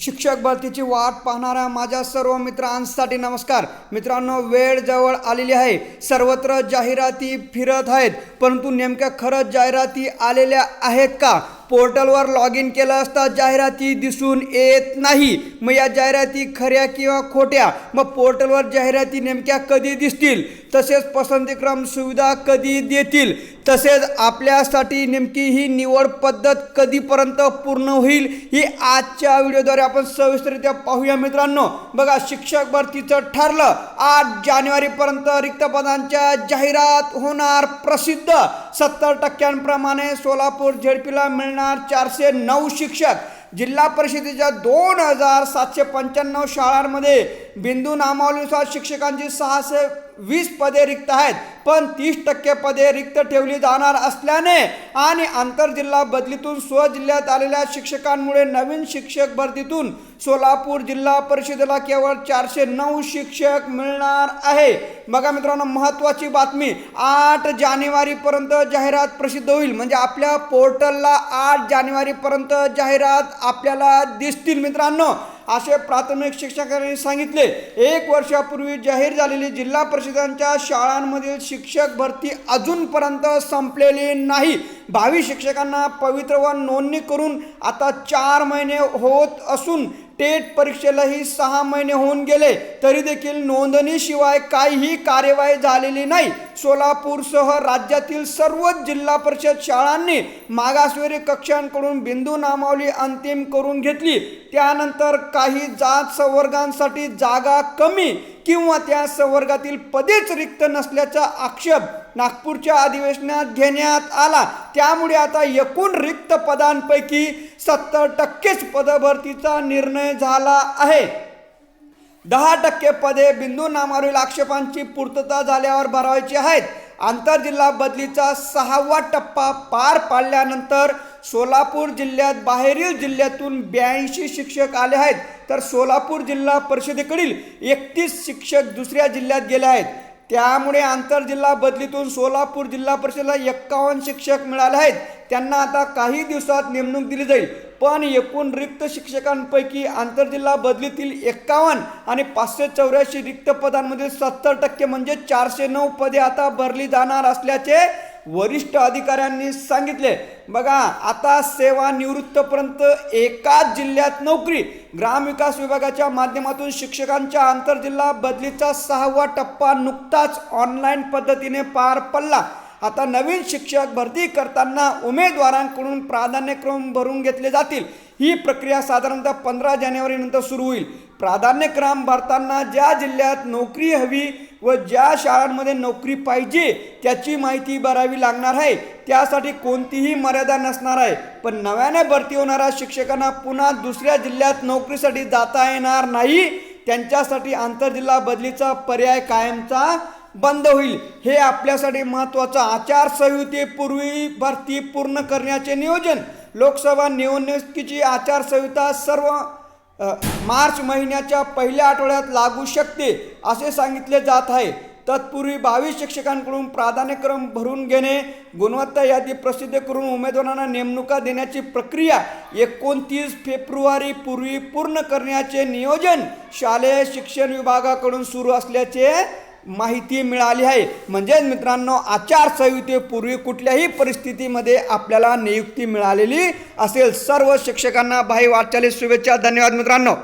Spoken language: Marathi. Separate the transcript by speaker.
Speaker 1: शिक्षक भरतीची वाट पाहणाऱ्या माझ्या सर्व मित्रांसाठी नमस्कार. मित्रांनो वेळ जवळ आलेली आहे. सर्वत्र जाहिराती फिरत आहेत परंतु नेमक्या खरंच जाहिराती आलेल्या आहेत का? पोर्टलवर लॉग इन केलं असता जाहिराती दिसून येत नाही. मग या जाहिराती खऱ्या किंवा खोट्या? मग पोर्टलवर जाहिराती नेमक्या कधी दिसतील? तसेच पसंतीक्रम सुविधा कधी देतील? तसेच आपल्यासाठी नेमकी ही निवड पद्धत कधीपर्यंत पूर्ण होईल? ही आजच्या व्हिडिओद्वारे आपण सविस्तरित्या पाहूया मित्रांनो. बघा शिक्षक भरतीचं ठरलं. आठ जानेवारीपर्यंत रिक्त पदांच्या जाहिरात होणार प्रसिद्ध. सत्तर टक्क्यांप्रमाणे सोलापूर झेडपीला मिळणार चारशे नऊ शिक्षक. जिल्हा परिषदेच्या दोन हजार सातशे पंच्याण्णव शाळांमध्ये बिंदू नामावलीनुसार शिक्षकांची सहाशे वीस पदे रिक्त आहेत. पण तीस टक्के पदे रिक्त ठेवली जाणार असल्याने आणि आंतरजिल्हा बदलीतून स्वजिल्ह्यात आलेल्या शिक्षकांमुळे नवीन शिक्षक भरतीतून सोलापूर जिल्हा परिषदेला केवळ चारशे नऊ शिक्षक मिळणार आहे. बघा मित्रांनो महत्त्वाची बातमी. आठ जानेवारीपर्यंत जाहिरात प्रसिद्ध होईल. म्हणजे आपल्या पोर्टलला आठ जानेवारीपर्यंत जाहिरात आपल्याला दिसतील मित्रांनो. असे प्राथमिक शिक्षकांनी सांगितले. एक वर्षापूर्वी जाहीर झालेली जिल्हा परिषदांच्या शाळांमधील शिक्षक भरती अजूनपर्यंत संपलेली नाही. भावी शिक्षकांना पवित्र व नोंदणी करून आता चार महिने होत असून टेट परीक्षेलाही सहा महिने होऊन गेले तरी देखील नोंदणीशिवाय काहीही कार्यवाही झालेली नाही. सोलापूरसह राज्यातील सर्वच जिल्हा परिषद शाळांनी मागासवर्गीय कक्षांकडून बिंदू नामावली अंतिम करून घेतली. त्यानंतर काही जात संवर्गांसाठी जागा कमी किंवा त्या संवर्गातील पदेच रिक्त नसल्याचा आक्षेप नागपूरच्या अधिवेशनात घेण्यात आला. त्यामुळे आता एकूण रिक्त पदांपैकी सत्तर टक्केच पदभरतीचा निर्णय झाला आहे. दहा टक्के पदे बिंदू नामावरील आक्षेपांची पूर्तता झाल्यावर भरावायची आहेत. आंतरजिल्हा बदलीचा सहावा टप्पा पार पाडल्यानंतर सोलापूर जिल्ह्यात बाहेरील जिल्ह्यातून ब्याऐंशी शिक्षक आले आहेत. तर सोलापूर जिल्हा परिषदेकडील एकतीस शिक्षक दुसऱ्या जिल्ह्यात गेले आहेत. त्यामुळे आंतरजिल्हा बदलीतून सोलापूर जिल्हा परिषदेला एक्कावन्न शिक्षक मिळाले आहेत. त्यांना आता काही दिवसात नेमणूक दिली जाईल. पण एकूण रिक्त शिक्षकांपैकी आंतरजिल्हा बदलीतील एक्कावन्न आणि पाचशे चौऱ्याऐंशी रिक्त पदांमधील सत्तर टक्के म्हणजे चारशे नऊ पदे आता भरली जाणार असल्याचे वरिष्ठ अधिकाऱ्यांनी सांगितले बघा आता सेवानिवृत्तपर्यंत एकाच जिल्ह्यात नोकरी. ग्रामविकास विभागाच्या माध्यमातून शिक्षकांच्या आंतरजिल्हा बदलीचा सहावा टप्पा नुकताच ऑनलाईन पद्धतीने पार पडला. आता नवीन शिक्षक भरती करताना उमेदवारांकडून प्राधान्यक्रम भरून घेतले जातील. ही प्रक्रिया साधारणतः पंधरा जानेवारीनंतर सुरू होईल. प्राधान्यक्रम भरताना ज्या जिल्ह्यात नोकरी हवी व ज्या शाळांमध्ये नोकरी पाहिजे त्याची माहिती भरावी लागणार आहे. त्यासाठी कोणतीही मर्यादा नसणार आहे. पण नव्याने भरती होणाऱ्या शिक्षकांना पुन्हा दुसऱ्या जिल्ह्यात नोकरीसाठी जाता येणार नाही. त्यांच्यासाठी आंतरजिल्हा बदलीचा पर्याय कायमचा बंद होईल. हे आपल्यासाठी महत्त्वाचं. आचारसंहितेपूर्वी भरती पूर्ण करण्याचे नियोजन. लोकसभा निवडणुकीची आचारसंहिता सर्व मार्च महिन्याच्या पहिल्या आठवड्यात लागू शकते असे सांगितले जात आहे. तत्पूर्वी बावीस शिक्षकांकडून प्राधान्यक्रम भरून घेणे गुणवत्ता यादी प्रसिद्ध करून उमेदवारांना नेमणुका देण्याची प्रक्रिया एकोणतीस फेब्रुवारी पूर्वी पूर्ण करण्याचे नियोजन शालेय शिक्षण विभागाकडून सुरू असल्याचे माहिती मिळाली आहे. म्हणजेच मित्रांनो आचारसंहितेपूर्वी कुठल्याही परिस्थितीमध्ये आपल्याला नियुक्ती मिळालेली असेल. सर्व शिक्षकांना भाई वाटचाली शुभेच्छा. धन्यवाद मित्रांनो.